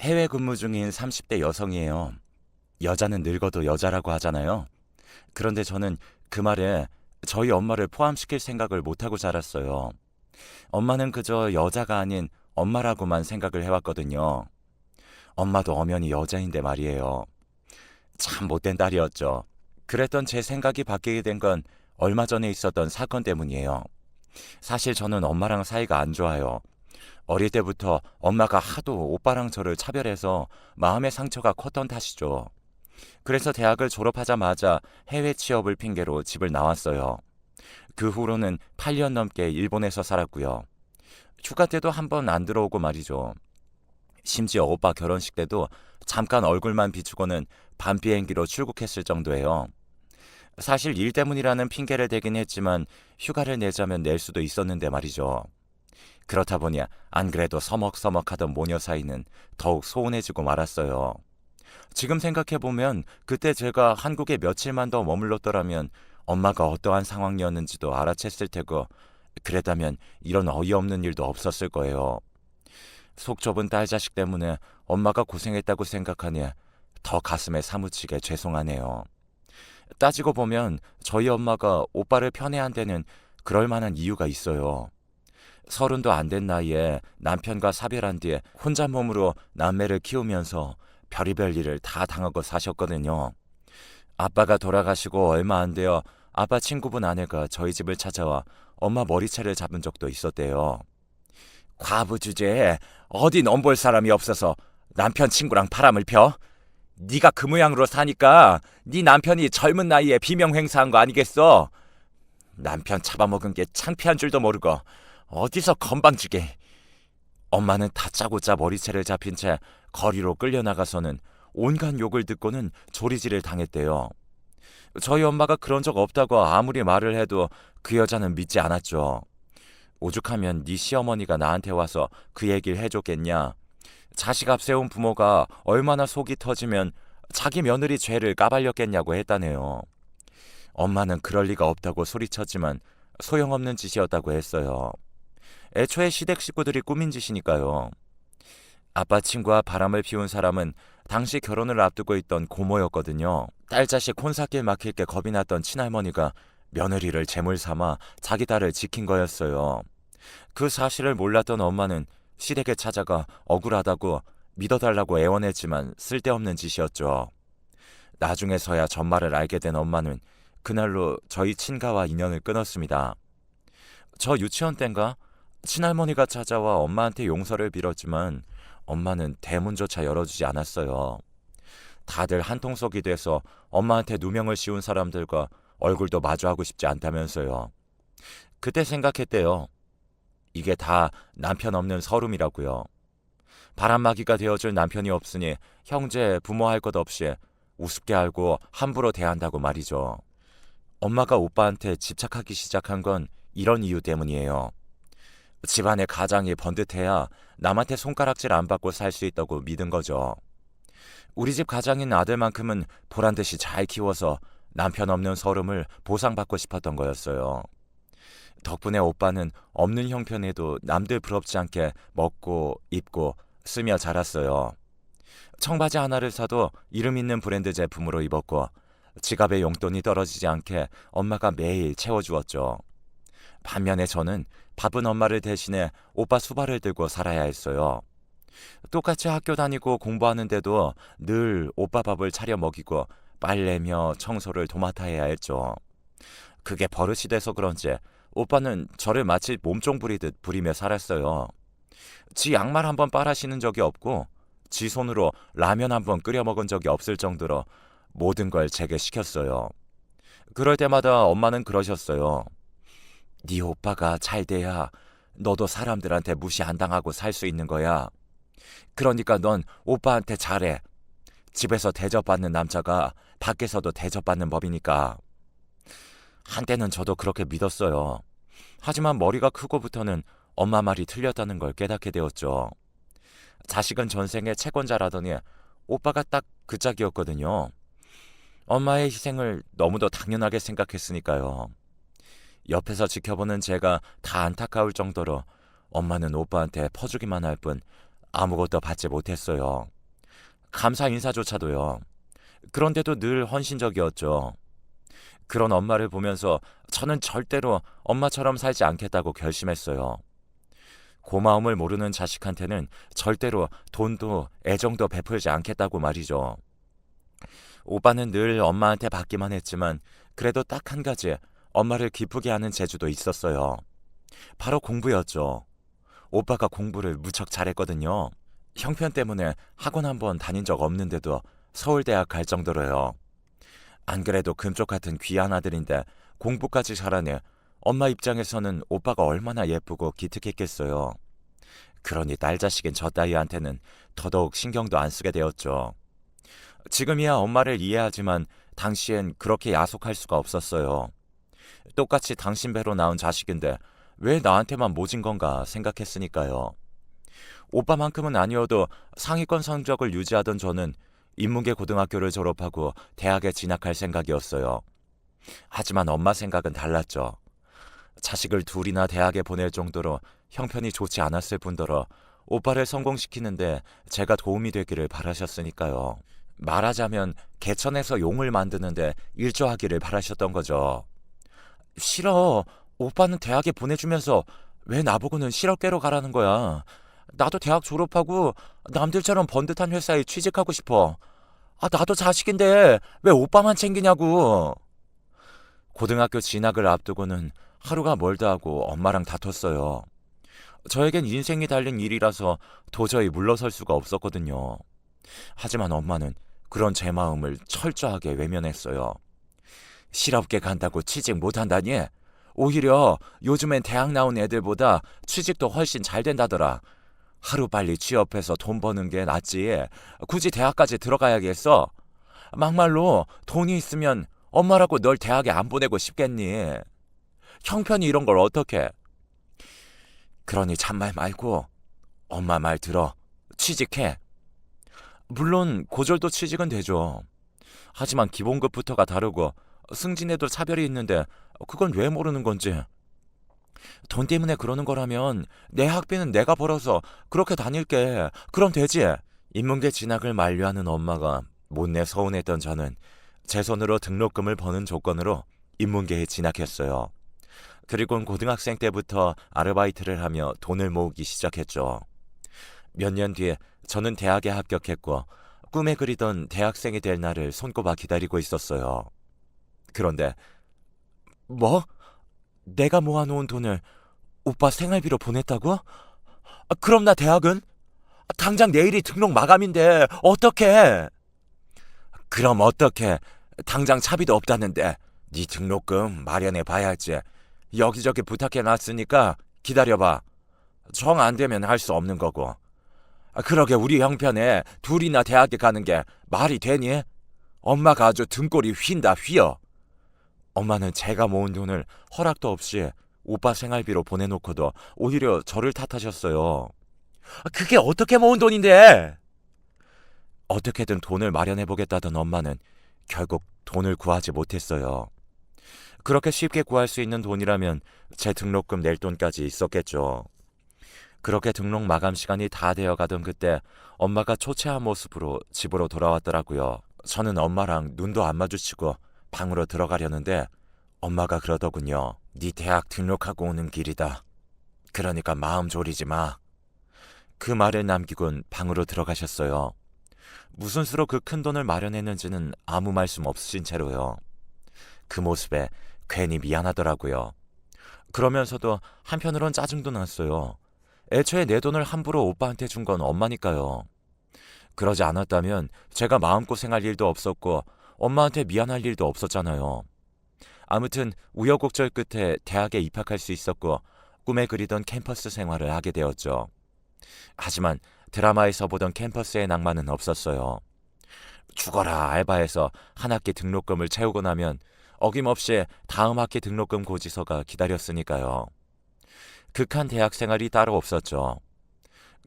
해외 근무 중인 30대 여성이에요. 여자는 늙어도 여자라고 하잖아요. 그런데 저는 그 말에 저희 엄마를 포함시킬 생각을 못하고 자랐어요. 엄마는 그저 여자가 아닌 엄마라고만 생각을 해왔거든요. 엄마도 엄연히 여자인데 말이에요. 참 못된 딸이었죠. 그랬던 제 생각이 바뀌게 된 건 얼마 전에 있었던 사건 때문이에요. 사실 저는 엄마랑 사이가 안 좋아요. 어릴 때부터 엄마가 하도 오빠랑 저를 차별해서 마음의 상처가 컸던 탓이죠. 그래서 대학을 졸업하자마자 해외 취업을 핑계로 집을 나왔어요. 그 후로는 8년 넘게 일본에서 살았고요. 휴가 때도 한 번 안 들어오고 말이죠. 심지어 오빠 결혼식 때도 잠깐 얼굴만 비추고는 밤 비행기로 출국했을 정도예요. 사실 일 때문이라는 핑계를 대긴 했지만 휴가를 내자면 낼 수도 있었는데 말이죠. 그렇다 보니 안 그래도 서먹서먹하던 모녀 사이는 더욱 소원해지고 말았어요. 지금 생각해보면 그때 제가 한국에 며칠만 더 머물렀더라면 엄마가 어떠한 상황이었는지도 알아챘을 테고 그랬다면 이런 어이없는 일도 없었을 거예요. 속 좁은 딸 자식 때문에 엄마가 고생했다고 생각하니 더 가슴에 사무치게 죄송하네요. 따지고 보면 저희 엄마가 오빠를 편애한 데는 그럴 만한 이유가 있어요. 서른도 안 된 나이에 남편과 사별한 뒤에 혼자 몸으로 남매를 키우면서 별의별 일을 다 당하고 사셨거든요. 아빠가 돌아가시고 얼마 안 되어 아빠 친구분 아내가 저희 집을 찾아와 엄마 머리채를 잡은 적도 있었대요. 과부 주제에 어디 넘볼 사람이 없어서 남편 친구랑 바람을 펴? 네가 그 모양으로 사니까 네 남편이 젊은 나이에 비명 행사한 거 아니겠어? 남편 잡아먹은 게 창피한 줄도 모르고 어디서 건방지게. 엄마는 다짜고짜 머리채를 잡힌 채 거리로 끌려나가서는 온갖 욕을 듣고는 조리질을 당했대요. 저희 엄마가 그런 적 없다고 아무리 말을 해도 그 여자는 믿지 않았죠. 오죽하면 네 시어머니가 나한테 와서 그 얘기를 해줬겠냐. 자식 앞세운 부모가 얼마나 속이 터지면 자기 며느리 죄를 까발렸겠냐고 했다네요. 엄마는 그럴 리가 없다고 소리쳤지만 소용없는 짓이었다고 했어요. 애초에 시댁 식구들이 꾸민 짓이니까요. 아빠 친구와 바람을 피운 사람은 당시 결혼을 앞두고 있던 고모였거든요. 딸 자식 혼사길 막힐 게 겁이 났던 친할머니가 며느리를 제물 삼아 자기 딸을 지킨 거였어요. 그 사실을 몰랐던 엄마는 시댁에 찾아가 억울하다고 믿어달라고 애원했지만 쓸데없는 짓이었죠. 나중에서야 전말을 알게 된 엄마는 그날로 저희 친가와 인연을 끊었습니다. 저 유치원 땐가 친할머니가 찾아와 엄마한테 용서를 빌었지만 엄마는 대문조차 열어주지 않았어요. 다들 한통속이 돼서 엄마한테 누명을 씌운 사람들과 얼굴도 마주하고 싶지 않다면서요. 그때 생각했대요. 이게 다 남편 없는 서름이라고요. 바람막이가 되어줄 남편이 없으니 형제, 부모 할 것 없이 우습게 알고 함부로 대한다고 말이죠. 엄마가 오빠한테 집착하기 시작한 건 이런 이유 때문이에요. 집안의 가장이 번듯해야 남한테 손가락질 안 받고 살 수 있다고 믿은 거죠. 우리 집 가장인 아들만큼은 보란 듯이 잘 키워서 남편 없는 서름을 보상받고 싶었던 거였어요. 덕분에 오빠는 없는 형편에도 남들 부럽지 않게 먹고 입고 쓰며 자랐어요. 청바지 하나를 사도 이름 있는 브랜드 제품으로 입었고 지갑에 용돈이 떨어지지 않게 엄마가 매일 채워주었죠. 반면에 저는 바쁜 엄마를 대신해 오빠 수발을 들고 살아야 했어요. 똑같이 학교 다니고 공부하는데도 늘 오빠 밥을 차려 먹이고 빨래며 청소를 도맡아 해야 했죠. 그게 버릇이 돼서 그런지 오빠는 저를 마치 몸종 부리듯 부리며 살았어요. 지 양말 한 번 빨아 신은 적이 없고 지 손으로 라면 한 번 끓여 먹은 적이 없을 정도로 모든 걸 제게 시켰어요. 그럴 때마다 엄마는 그러셨어요. 네 오빠가 잘 돼야 너도 사람들한테 무시 안 당하고 살 수 있는 거야. 그러니까 넌 오빠한테 잘해. 집에서 대접받는 남자가 밖에서도 대접받는 법이니까. 한때는 저도 그렇게 믿었어요. 하지만 머리가 크고부터는 엄마 말이 틀렸다는 걸 깨닫게 되었죠. 자식은 전생에 채권자라더니 오빠가 딱 그 짝이었거든요. 엄마의 희생을 너무도 당연하게 생각했으니까요. 옆에서 지켜보는 제가 다 안타까울 정도로 엄마는 오빠한테 퍼주기만 할 뿐 아무것도 받지 못했어요. 감사 인사조차도요. 그런데도 늘 헌신적이었죠. 그런 엄마를 보면서 저는 절대로 엄마처럼 살지 않겠다고 결심했어요. 고마움을 모르는 자식한테는 절대로 돈도 애정도 베풀지 않겠다고 말이죠. 오빠는 늘 엄마한테 받기만 했지만 그래도 딱 한 가지 엄마를 기쁘게 하는 재주도 있었어요. 바로 공부였죠. 오빠가 공부를 무척 잘했거든요. 형편 때문에 학원 한 번 다닌 적 없는데도 서울대학 갈 정도로요. 안 그래도 금쪽 같은 귀한 아들인데 공부까지 잘하네. 엄마 입장에서는 오빠가 얼마나 예쁘고 기특했겠어요. 그러니 딸 자식인 저 따위한테는 더더욱 신경도 안 쓰게 되었죠. 지금이야 엄마를 이해하지만 당시엔 그렇게 야속할 수가 없었어요. 똑같이 당신 배로 낳은 자식인데 왜 나한테만 모진 건가 생각했으니까요. 오빠만큼은 아니어도 상위권 성적을 유지하던 저는 인문계 고등학교를 졸업하고 대학에 진학할 생각이었어요. 하지만 엄마 생각은 달랐죠. 자식을 둘이나 대학에 보낼 정도로 형편이 좋지 않았을 뿐더러 오빠를 성공시키는데 제가 도움이 되기를 바라셨으니까요. 말하자면 개천에서 용을 만드는데 일조하기를 바라셨던 거죠. 싫어. 오빠는 대학에 보내주면서 왜 나보고는 실업계로 가라는 거야. 나도 대학 졸업하고 남들처럼 번듯한 회사에 취직하고 싶어. 아, 나도 자식인데 왜 오빠만 챙기냐고. 고등학교 진학을 앞두고는 하루가 멀다 하고 엄마랑 다퉜어요. 저에겐 인생이 달린 일이라서 도저히 물러설 수가 없었거든요. 하지만 엄마는 그런 제 마음을 철저하게 외면했어요. 실업계 간다고 취직 못한다니? 오히려 요즘엔 대학 나온 애들보다 취직도 훨씬 잘 된다더라. 하루 빨리 취업해서 돈 버는 게 낫지. 굳이 대학까지 들어가야겠어? 막말로 돈이 있으면 엄마라고 널 대학에 안 보내고 싶겠니? 형편이 이런 걸 어떻게? 그러니 잔말 말고 엄마 말 들어. 취직해. 물론 고졸도 취직은 되죠. 하지만 기본급부터가 다르고 승진에도 차별이 있는데 그건 왜 모르는 건지. 돈 때문에 그러는 거라면 내 학비는 내가 벌어서 그렇게 다닐게. 그럼 되지. 인문계 진학을 만류하는 엄마가 못내 서운했던 저는 제 손으로 등록금을 버는 조건으로 인문계에 진학했어요. 그리곤 고등학생 때부터 아르바이트를 하며 돈을 모으기 시작했죠. 몇 년 뒤에 저는 대학에 합격했고 꿈에 그리던 대학생이 될 날을 손꼽아 기다리고 있었어요. 그런데 뭐? 내가 모아놓은 돈을 오빠 생활비로 보냈다고? 아, 그럼 나 대학은? 아, 당장 내일이 등록 마감인데 어떻게? 그럼 어떻게? 당장 차비도 없다는데 네 등록금 마련해 봐야지. 여기저기 부탁해 놨으니까 기다려봐. 정 안 되면 할 수 없는 거고. 아, 그러게 우리 형편에 둘이나 대학에 가는 게 말이 되니? 엄마가 아주 등골이 휜다 휘어. 엄마는 제가 모은 돈을 허락도 없이 오빠 생활비로 보내놓고도 오히려 저를 탓하셨어요. 아, 그게 어떻게 모은 돈인데? 어떻게든 돈을 마련해보겠다던 엄마는 결국 돈을 구하지 못했어요. 그렇게 쉽게 구할 수 있는 돈이라면 제 등록금 낼 돈까지 있었겠죠. 그렇게 등록 마감 시간이 다 되어 가던 그때 엄마가 초췌한 모습으로 집으로 돌아왔더라고요. 저는 엄마랑 눈도 안 마주치고 방으로 들어가려는데 엄마가 그러더군요. 네 대학 등록하고 오는 길이다. 그러니까 마음 졸이지 마. 그 말을 남기곤 방으로 들어가셨어요. 무슨 수로 그 큰 돈을 마련했는지는 아무 말씀 없으신 채로요. 그 모습에 괜히 미안하더라고요. 그러면서도 한편으론 짜증도 났어요. 애초에 내 돈을 함부로 오빠한테 준 건 엄마니까요. 그러지 않았다면 제가 마음고생할 일도 없었고 엄마한테 미안할 일도 없었잖아요. 아무튼 우여곡절 끝에 대학에 입학할 수 있었고 꿈에 그리던 캠퍼스 생활을 하게 되었죠. 하지만 드라마에서 보던 캠퍼스의 낭만은 없었어요. 죽어라 알바에서 한 학기 등록금을 채우고 나면 어김없이 다음 학기 등록금 고지서가 기다렸으니까요. 극한 대학 생활이 따로 없었죠.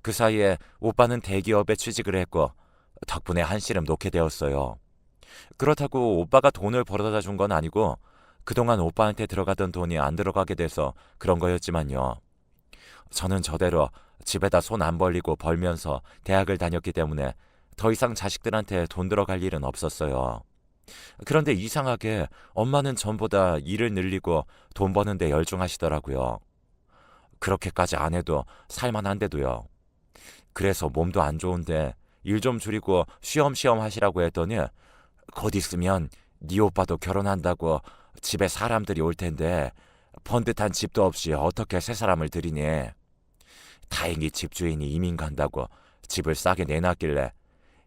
그 사이에 오빠는 대기업에 취직을 했고 덕분에 한시름 놓게 되었어요. 그렇다고 오빠가 돈을 벌어다 준 건 아니고 그동안 오빠한테 들어가던 돈이 안 들어가게 돼서 그런 거였지만요. 저는 저대로 집에다 손 안 벌리고 벌면서 대학을 다녔기 때문에 더 이상 자식들한테 돈 들어갈 일은 없었어요. 그런데 이상하게 엄마는 전보다 일을 늘리고 돈 버는데 열중하시더라고요. 그렇게까지 안 해도 살만한데도요. 그래서 몸도 안 좋은데 일 좀 줄이고 쉬엄쉬엄 하시라고 했더니 곧 있으면 네 오빠도 결혼한다고 집에 사람들이 올 텐데 번듯한 집도 없이 어떻게 새 사람을 들이니? 다행히 집주인이 이민 간다고 집을 싸게 내놨길래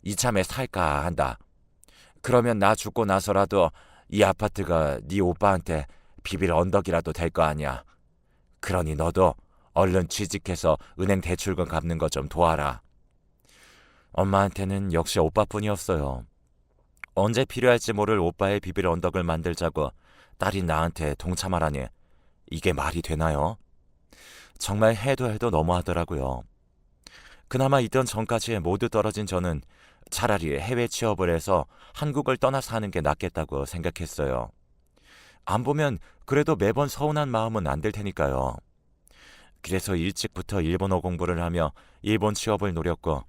이참에 살까 한다. 그러면 나 죽고 나서라도 이 아파트가 네 오빠한테 비빌 언덕이라도 될 거 아니야. 그러니 너도 얼른 취직해서 은행 대출금 갚는 거 좀 도와라. 엄마한테는 역시 오빠뿐이었어요. 언제 필요할지 모를 오빠의 비빌 언덕을 만들자고 딸이 나한테 동참하라니 이게 말이 되나요? 정말 해도 해도 너무하더라고요. 그나마 있던 전까지 모두 떨어진 저는 차라리 해외 취업을 해서 한국을 떠나 사는 게 낫겠다고 생각했어요. 안 보면 그래도 매번 서운한 마음은 안들 테니까요. 그래서 일찍부터 일본어 공부를 하며 일본 취업을 노렸고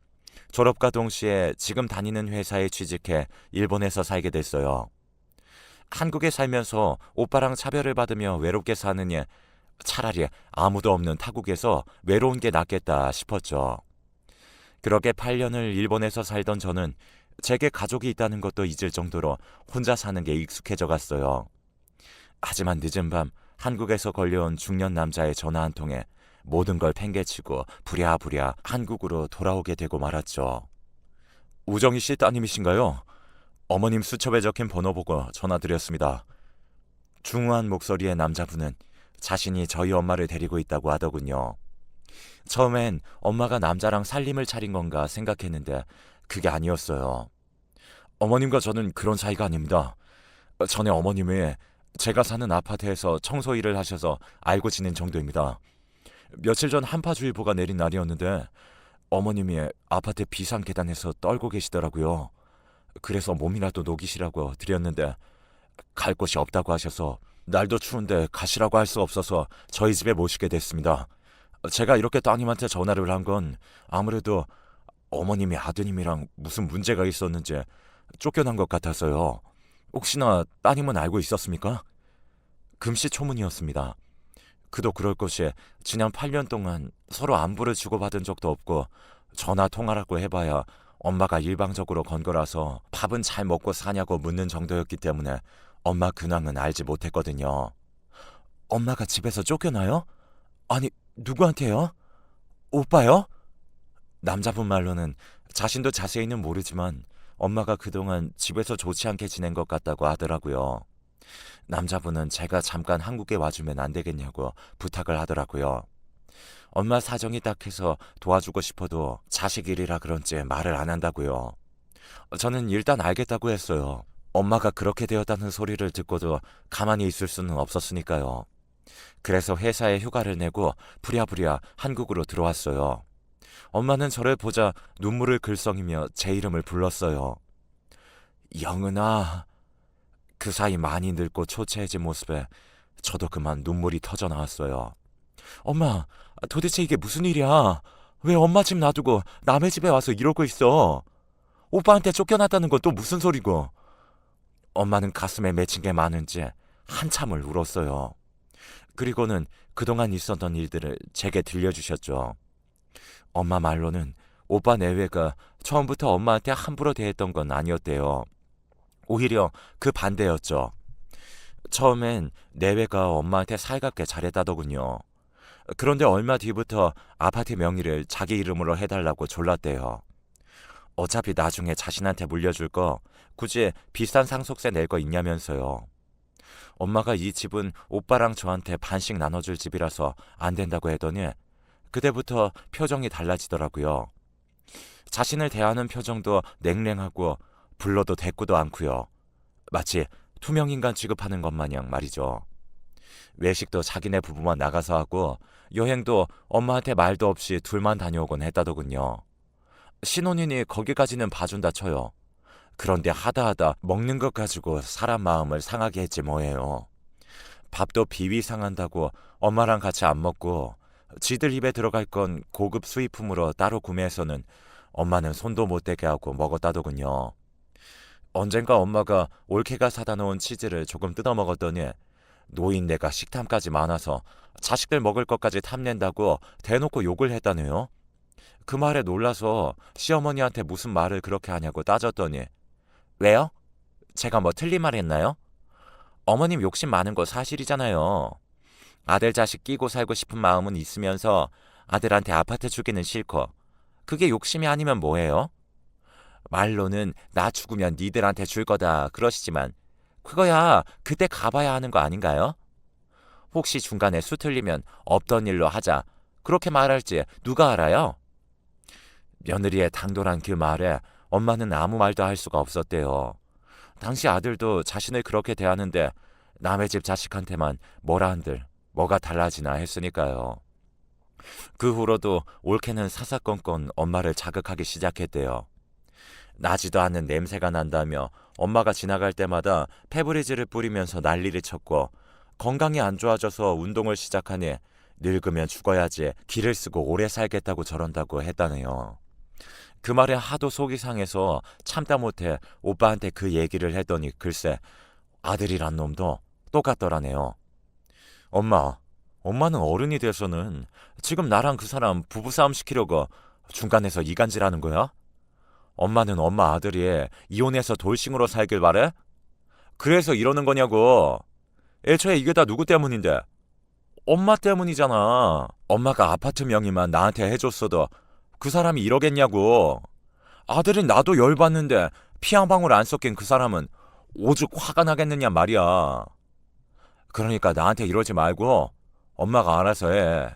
졸업과 동시에 지금 다니는 회사에 취직해 일본에서 살게 됐어요. 한국에 살면서 오빠랑 차별을 받으며 외롭게 사느니 차라리 아무도 없는 타국에서 외로운 게 낫겠다 싶었죠. 그렇게 8년을 일본에서 살던 저는 제게 가족이 있다는 것도 잊을 정도로 혼자 사는 게 익숙해져 갔어요. 하지만 늦은 밤 한국에서 걸려온 중년 남자의 전화 한 통에 모든 걸 팽개치고 부랴부랴 한국으로 돌아오게 되고 말았죠. 우정희 씨 따님이신가요? 어머님 수첩에 적힌 번호 보고 전화드렸습니다. 중후한 목소리의 남자분은 자신이 저희 엄마를 데리고 있다고 하더군요. 처음엔 엄마가 남자랑 살림을 차린 건가 생각했는데 그게 아니었어요. 어머님과 저는 그런 사이가 아닙니다. 전에 어머님이 제가 사는 아파트에서 청소 일을 하셔서 알고 지낸 정도입니다. 며칠 전 한파주의보가 내린 날이었는데 어머님이 아파트 비상 계단에서 떨고 계시더라고요. 그래서 몸이라도 녹이시라고 드렸는데 갈 곳이 없다고 하셔서 날도 추운데 가시라고 할 수 없어서 저희 집에 모시게 됐습니다. 제가 이렇게 따님한테 전화를 한 건 아무래도 어머님이 아드님이랑 무슨 문제가 있었는지 쫓겨난 것 같아서요. 혹시나 따님은 알고 있었습니까? 금시초문이었습니다. 그도 그럴 것이 지난 8년 동안 서로 안부를 주고받은 적도 없고 전화 통화라고 해봐야 엄마가 일방적으로 건 거라서 밥은 잘 먹고 사냐고 묻는 정도였기 때문에 엄마 근황은 알지 못했거든요. 엄마가 집에서 쫓겨나요? 아니, 누구한테요? 오빠요? 남자분 말로는 자신도 자세히는 모르지만 엄마가 그동안 집에서 좋지 않게 지낸 것 같다고 하더라고요. 남자분은 제가 잠깐 한국에 와주면 안 되겠냐고 부탁을 하더라고요. 엄마 사정이 딱해서 도와주고 싶어도 자식 일이라 그런지 말을 안 한다고요. 저는 일단 알겠다고 했어요. 엄마가 그렇게 되었다는 소리를 듣고도 가만히 있을 수는 없었으니까요. 그래서 회사에 휴가를 내고 부랴부랴 한국으로 들어왔어요. 엄마는 저를 보자 눈물을 글썽이며 제 이름을 불렀어요. 영은아. 그 사이 많이 늙고 초췌해진 모습에 저도 그만 눈물이 터져 나왔어요. 엄마, 도대체 이게 무슨 일이야? 왜 엄마 집 놔두고 남의 집에 와서 이러고 있어? 오빠한테 쫓겨났다는 건 또 무슨 소리고? 엄마는 가슴에 맺힌 게 많은지 한참을 울었어요. 그리고는 그동안 있었던 일들을 제게 들려주셨죠. 엄마 말로는 오빠 내외가 처음부터 엄마한테 함부로 대했던 건 아니었대요. 오히려 그 반대였죠. 처음엔 내외가 엄마한테 살갑게 잘했다더군요. 그런데 얼마 뒤부터 아파트 명의를 자기 이름으로 해달라고 졸랐대요. 어차피 나중에 자신한테 물려줄 거 굳이 비싼 상속세 낼 거 있냐면서요. 엄마가 이 집은 오빠랑 저한테 반씩 나눠줄 집이라서 안 된다고 했더니 그때부터 표정이 달라지더라고요. 자신을 대하는 표정도 냉랭하고 불러도 대꾸도 않고요. 마치 투명인간 취급하는 것 마냥 말이죠. 외식도 자기네 부부만 나가서 하고 여행도 엄마한테 말도 없이 둘만 다녀오곤 했다더군요. 신혼이니 거기까지는 봐준다 쳐요. 그런데 하다하다 먹는 것 가지고 사람 마음을 상하게 했지 뭐예요. 밥도 비위 상한다고 엄마랑 같이 안 먹고 지들 입에 들어갈 건 고급 수입품으로 따로 구매해서는 엄마는 손도 못 대게 하고 먹었다더군요. 언젠가 엄마가 올케가 사다 놓은 치즈를 조금 뜯어 먹었더니 노인네가 식탐까지 많아서 자식들 먹을 것까지 탐낸다고 대놓고 욕을 했다네요. 그 말에 놀라서 시어머니한테 무슨 말을 그렇게 하냐고 따졌더니 왜요? 제가 뭐 틀린 말 했나요? 어머님 욕심 많은 거 사실이잖아요. 아들 자식 끼고 살고 싶은 마음은 있으면서 아들한테 아파트 주기는 싫고 그게 욕심이 아니면 뭐예요? 말로는 나 죽으면 니들한테 줄 거다 그러시지만 그거야 그때 가봐야 하는 거 아닌가요? 혹시 중간에 수 틀리면 없던 일로 하자 그렇게 말할지 누가 알아요? 며느리의 당돌한 그 말에 엄마는 아무 말도 할 수가 없었대요. 당시 아들도 자신을 그렇게 대하는데 남의 집 자식한테만 뭐라 한들 뭐가 달라지나 했으니까요. 그 후로도 올케는 사사건건 엄마를 자극하기 시작했대요. 나지도 않는 냄새가 난다며 엄마가 지나갈 때마다 페브리즈를 뿌리면서 난리를 쳤고 건강이 안 좋아져서 운동을 시작하니 늙으면 죽어야지 길을 쓰고 오래 살겠다고 저런다고 했다네요. 그 말에 하도 속이 상해서 참다 못해 오빠한테 그 얘기를 했더니 글쎄 아들이란 놈도 똑같더라네요. 엄마, 엄마는 어른이 돼서는 지금 나랑 그 사람 부부싸움 시키려고 중간에서 이간질하는 거야? 엄마는 엄마 아들이 이혼해서 돌싱으로 살길 바래? 그래서 이러는 거냐고. 애초에 이게 다 누구 때문인데? 엄마 때문이잖아. 엄마가 아파트 명의만 나한테 해줬어도 그 사람이 이러겠냐고. 아들은 나도 열받는데 피 한 방울 안 섞인 그 사람은 오죽 화가 나겠느냐 말이야. 그러니까 나한테 이러지 말고 엄마가 알아서 해.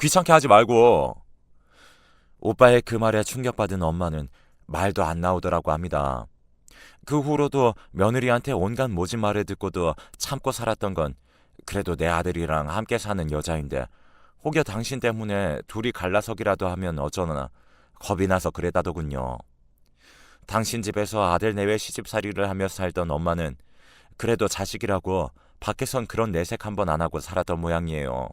귀찮게 하지 말고. 오빠의 그 말에 충격받은 엄마는 말도 안 나오더라고 합니다. 그 후로도 며느리한테 온갖 모진 말을 듣고도 참고 살았던 건 그래도 내 아들이랑 함께 사는 여자인데 혹여 당신 때문에 둘이 갈라서기라도 하면 어쩌나 겁이 나서 그랬다더군요. 당신 집에서 아들 내외 시집살이를 하며 살던 엄마는 그래도 자식이라고 밖에선 그런 내색 한번 안 하고 살았던 모양이에요.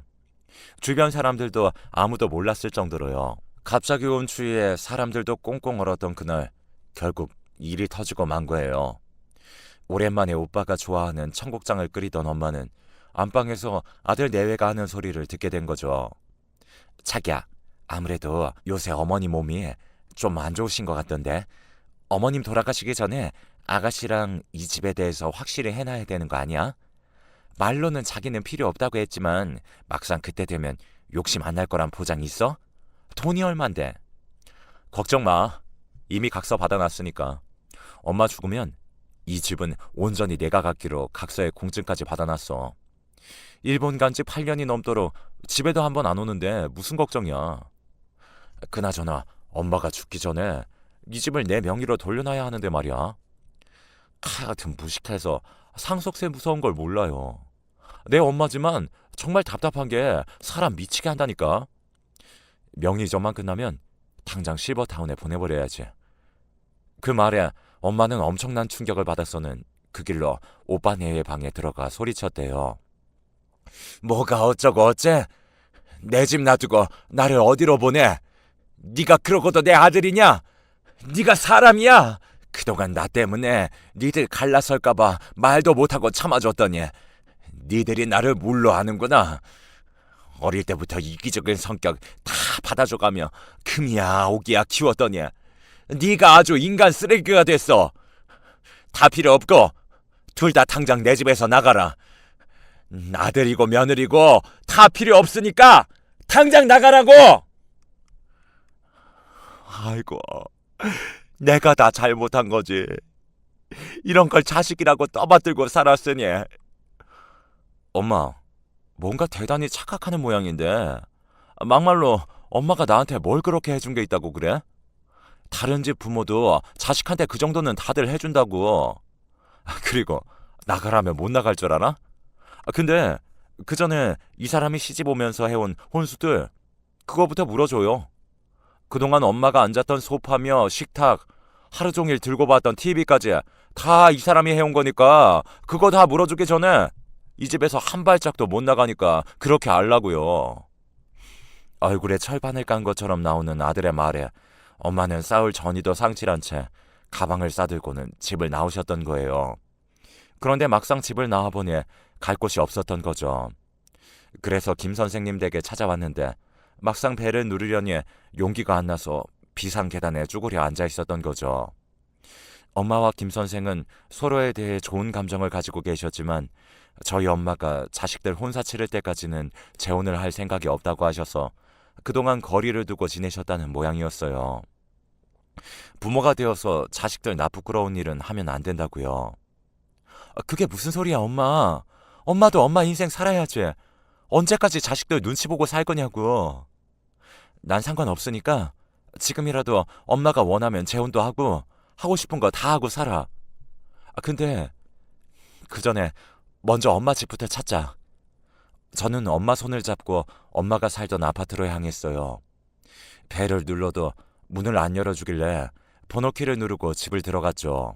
주변 사람들도 아무도 몰랐을 정도로요. 갑자기 온 추위에 사람들도 꽁꽁 얼었던 그날 결국 일이 터지고 만 거예요. 오랜만에 오빠가 좋아하는 청국장을 끓이던 엄마는 안방에서 아들 내외가 하는 소리를 듣게 된 거죠. 자기야, 아무래도 요새 어머니 몸이 좀 안 좋으신 것 같던데 어머님 돌아가시기 전에 아가씨랑 이 집에 대해서 확실히 해놔야 되는 거 아니야? 말로는 자기는 필요 없다고 했지만 막상 그때 되면 욕심 안 날 거란 보장 있어? 돈이 얼만데? 걱정 마. 이미 각서 받아놨으니까. 엄마 죽으면 이 집은 온전히 내가 갖기로 각서에 공증까지 받아놨어. 일본 간 지 8년이 넘도록 집에도 한 번 안 오는데 무슨 걱정이야. 그나저나 엄마가 죽기 전에 이 집을 내 명의로 돌려놔야 하는데 말이야. 카 같은 무식해서 상속세 무서운 걸 몰라요. 내 엄마지만 정말 답답한 게 사람 미치게 한다니까. 명의점만 끝나면 당장 실버타운에 보내버려야지. 그 말에 엄마는 엄청난 충격을 받아서는 그 길로 오빠네의 방에 들어가 소리쳤대요. 뭐가 어쩌고 어째? 내 집 놔두고 나를 어디로 보내? 네가 그러고도 내 아들이냐? 네가 사람이야? 그동안 나 때문에 니들 갈라설까봐 말도 못하고 참아줬더니 니들이 나를 물로 하는구나. 어릴 때부터 이기적인 성격 다 받아줘가며 금이야 오기야 키웠더니 네가 아주 인간 쓰레기가 됐어. 다 필요 없고 둘 다 당장 내 집에서 나가라. 아들이고 며느리고 다 필요 없으니까 당장 나가라고. 아이고 내가 다 잘못한 거지. 이런 걸 자식이라고 떠받들고 살았으니. 엄마, 뭔가 대단히 착각하는 모양인데 막말로 엄마가 나한테 뭘 그렇게 해준 게 있다고 그래? 다른 집 부모도 자식한테 그 정도는 다들 해준다고. 그리고 나가라면 못 나갈 줄 알아? 아, 근데 그 전에 이 사람이 시집 오면서 해온 혼수들 그거부터 물어줘요. 그동안 엄마가 앉았던 소파며 식탁, 하루 종일 들고 봤던 TV까지 다 이 사람이 해온 거니까 그거 다 물어주기 전에 이 집에서 한 발짝도 못 나가니까 그렇게 알라고요. 얼굴에 철판을 깐 것처럼 나오는 아들의 말에 엄마는 싸울 전이도 상실한 채 가방을 싸들고는 집을 나오셨던 거예요. 그런데 막상 집을 나와보니 갈 곳이 없었던 거죠. 그래서 김 선생님 댁에 찾아왔는데 막상 배를 누르려니 용기가 안 나서 비상 계단에 쭈그려 앉아 있었던 거죠. 엄마와 김 선생은 서로에 대해 좋은 감정을 가지고 계셨지만 저희 엄마가 자식들 혼사 치를 때까지는 재혼을 할 생각이 없다고 하셔서 그동안 거리를 두고 지내셨다는 모양이었어요. 부모가 되어서 자식들 나 부끄러운 일은 하면 안 된다고요. 아, 그게 무슨 소리야, 엄마? 엄마도 엄마 인생 살아야지. 언제까지 자식들 눈치 보고 살 거냐고. 난 상관없으니까 지금이라도 엄마가 원하면 재혼도 하고 하고 싶은 거 다 하고 살아. 아, 근데 그 전에 먼저 엄마 집부터 찾자. 저는 엄마 손을 잡고 엄마가 살던 아파트로 향했어요. 배를 눌러도 문을 안 열어주길래 번호키를 누르고 집을 들어갔죠.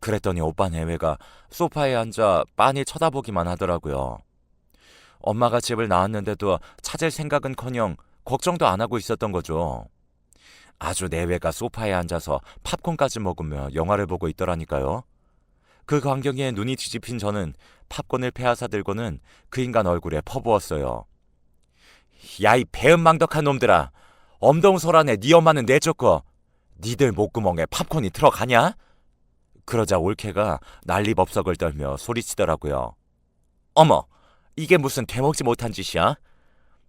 그랬더니 오빠 내외가 소파에 앉아 빤히 쳐다보기만 하더라고요. 엄마가 집을 나왔는데도 찾을 생각은커녕 걱정도 안 하고 있었던 거죠. 아주 내외가 소파에 앉아서 팝콘까지 먹으며 영화를 보고 있더라니까요. 그 광경에 눈이 뒤집힌 저는 팝콘을 패하사 들고는 그 인간 얼굴에 퍼부었어요. 야 이 배은망덕한 놈들아. 엄동설 안에 네 엄마는 내쫓고 니들 목구멍에 팝콘이 들어가냐? 그러자 올케가 난리법석을 떨며 소리치더라고요. 어머, 이게 무슨 되먹지 못한 짓이야?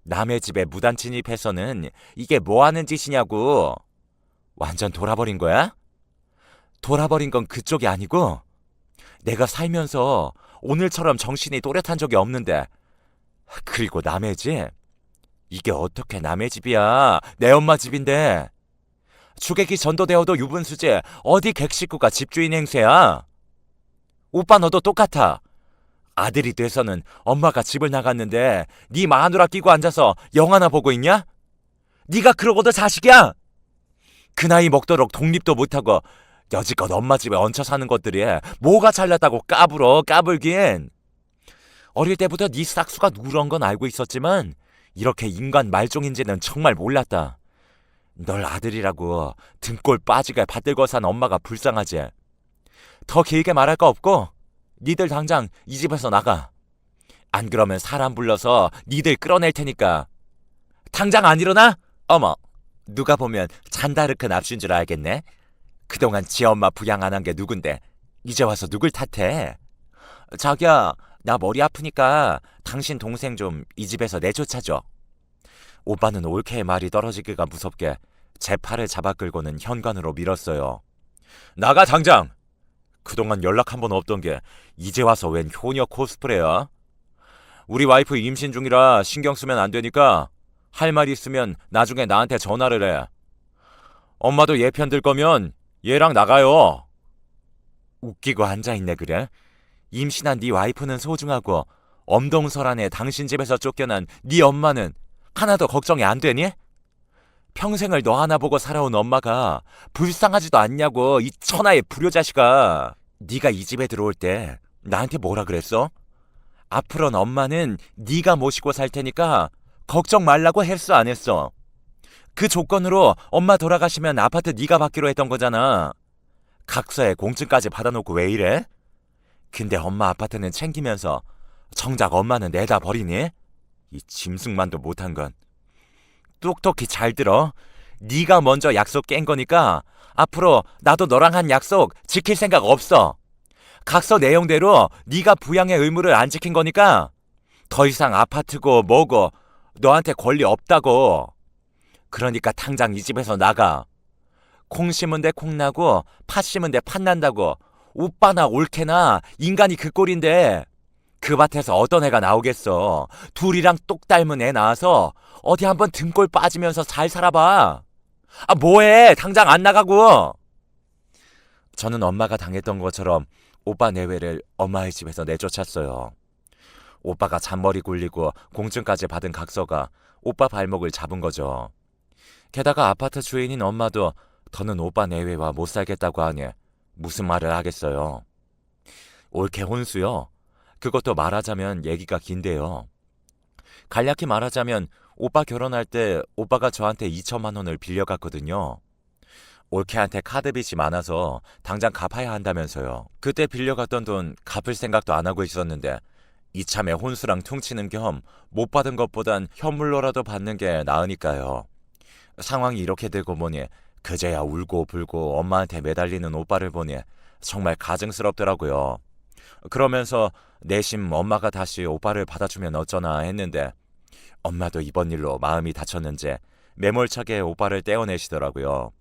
남의 집에 무단 침입해서는 이게 뭐 하는 짓이냐고. 완전 돌아버린 거야? 돌아버린 건 그쪽이 아니고 내가 살면서 오늘처럼 정신이 또렷한 적이 없는데 그리고 남의 집? 이게 어떻게 남의 집이야? 내 엄마 집인데. 주객이 전도되어도 유분수지 어디 객식구가 집주인 행세야? 오빠 너도 똑같아. 아들이 돼서는 엄마가 집을 나갔는데 네 마누라 끼고 앉아서 영화나 보고 있냐? 네가 그러고도 자식이야? 그 나이 먹도록 독립도 못하고 여지껏 엄마 집에 얹혀 사는 것들이 뭐가 잘났다고 까불어 까불긴. 어릴 때부터 네 싹수가 누런 건 알고 있었지만 이렇게 인간 말종인지는 정말 몰랐다. 널 아들이라고 등골 빠지게 받들고 산 엄마가 불쌍하지. 더 길게 말할 거 없고 니들 당장 이 집에서 나가. 안 그러면 사람 불러서 니들 끌어낼 테니까. 당장 안 일어나? 어머, 누가 보면 잔다르크 납신 줄 알겠네. 그동안 지 엄마 부양 안 한 게 누군데 이제 와서 누굴 탓해? 자기야, 나 머리 아프니까 당신 동생 좀 이 집에서 내쫓아줘. 오빠는 올케의 말이 떨어지기가 무섭게 제 팔을 잡아 끌고는 현관으로 밀었어요. 나가 당장! 그동안 연락 한 번 없던 게 이제 와서 웬 효녀 코스프레야? 우리 와이프 임신 중이라 신경 쓰면 안 되니까 할 말 있으면 나중에 나한테 전화를 해. 엄마도 얘편들 거면 얘랑 나가요. 웃기고 앉아있네 그래? 임신한 네 와이프는 소중하고 엄동설안에 당신 집에서 쫓겨난 네 엄마는 하나도 걱정이 안 되니? 평생을 너 하나 보고 살아온 엄마가 불쌍하지도 않냐고 이 천하의 불효자식아. 네가 이 집에 들어올 때 나한테 뭐라 그랬어? 앞으로는 엄마는 네가 모시고 살 테니까 걱정 말라고 했어 안 했어? 그 조건으로 엄마 돌아가시면 아파트 네가 받기로 했던 거잖아. 각서에 공증까지 받아놓고 왜 이래? 근데 엄마 아파트는 챙기면서 정작 엄마는 내다 버리니? 이 짐승만도 못한 건. 똑똑히 잘 들어. 네가 먼저 약속 깬 거니까 앞으로 나도 너랑 한 약속 지킬 생각 없어. 각서 내용대로 네가 부양의 의무를 안 지킨 거니까 더 이상 아파트고 뭐고 너한테 권리 없다고. 그러니까 당장 이 집에서 나가. 콩 심은 데 콩 나고 팥 심은 데 팥 난다고. 오빠나 올케나 인간이 그 꼴인데 그 밭에서 어떤 애가 나오겠어. 둘이랑 똑 닮은 애 나와서 어디 한번 등골 빠지면서 잘 살아봐. 아, 뭐해. 당장 안 나가고. 저는 엄마가 당했던 것처럼 오빠 내외를 엄마의 집에서 내쫓았어요. 오빠가 잔머리 굴리고 공증까지 받은 각서가 오빠 발목을 잡은 거죠. 게다가 아파트 주인인 엄마도 더는 오빠 내외와 못 살겠다고 하니 무슨 말을 하겠어요. 올케 혼수요. 그것도 말하자면 얘기가 긴데요. 간략히 말하자면 오빠 결혼할 때 오빠가 저한테 2천만 원을 빌려갔거든요. 올케한테 카드 빚이 많아서 당장 갚아야 한다면서요. 그때 빌려갔던 돈 갚을 생각도 안 하고 있었는데 이참에 혼수랑 퉁치는 겸 못 받은 것보단 현물로라도 받는 게 나으니까요. 상황이 이렇게 되고 보니 그제야 울고 불고 엄마한테 매달리는 오빠를 보니 정말 가증스럽더라고요. 그러면서 내심 엄마가 다시 오빠를 받아주면 어쩌나 했는데 엄마도 이번 일로 마음이 다쳤는지 매몰차게 오빠를 떼어내시더라고요.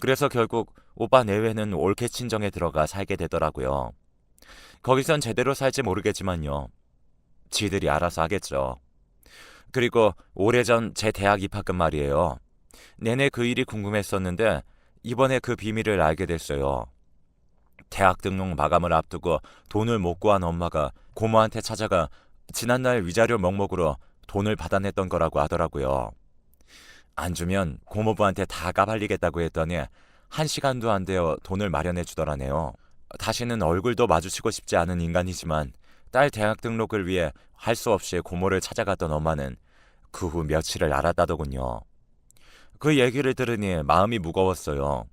그래서 결국 오빠 내외는 올케 친정에 들어가 살게 되더라고요. 거기선 제대로 살지 모르겠지만요. 지들이 알아서 하겠죠. 그리고 오래전 제 대학 입학금 말이에요. 내내 그 일이 궁금했었는데 이번에 그 비밀을 알게 됐어요. 대학 등록 마감을 앞두고 돈을 못 구한 엄마가 고모한테 찾아가 지난날 위자료 명목으로 돈을 받아냈던 거라고 하더라고요. 안 주면 고모부한테 다 까발리겠다고 했더니 한 시간도 안 되어 돈을 마련해 주더라네요. 다시는 얼굴도 마주치고 싶지 않은 인간이지만 딸 대학 등록을 위해 할 수 없이 고모를 찾아갔던 엄마는 그 후 며칠을 알았다더군요. 그 얘기를 들으니 마음이 무거웠어요.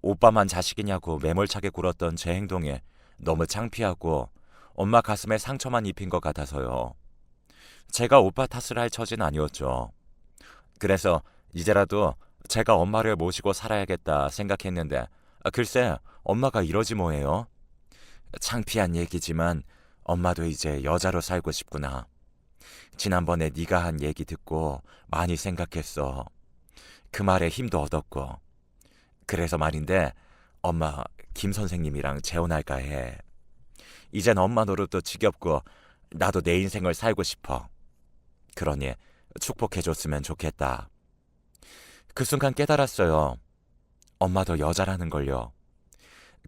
오빠만 자식이냐고 매몰차게 굴었던 제 행동에 너무 창피하고 엄마 가슴에 상처만 입힌 것 같아서요. 제가 오빠 탓을 할 처진 아니었죠. 그래서 이제라도 제가 엄마를 모시고 살아야겠다 생각했는데 아, 글쎄 엄마가 이러지 뭐예요? 창피한 얘기지만 엄마도 이제 여자로 살고 싶구나. 지난번에 네가 한 얘기 듣고 많이 생각했어. 그 말에 힘도 얻었고. 그래서 말인데 엄마 김 선생님이랑 재혼할까 해. 이젠 엄마 노릇도 지겹고 나도 내 인생을 살고 싶어. 그러니 축복해줬으면 좋겠다. 그 순간 깨달았어요. 엄마도 여자라는 걸요.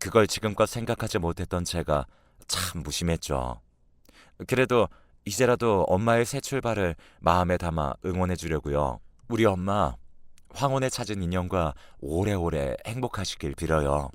그걸 지금껏 생각하지 못했던 제가 참 무심했죠. 그래도 이제라도 엄마의 새 출발을 마음에 담아 응원해 주려고요. 우리 엄마 황혼에 찾은 인연과 오래오래 행복하시길 빌어요.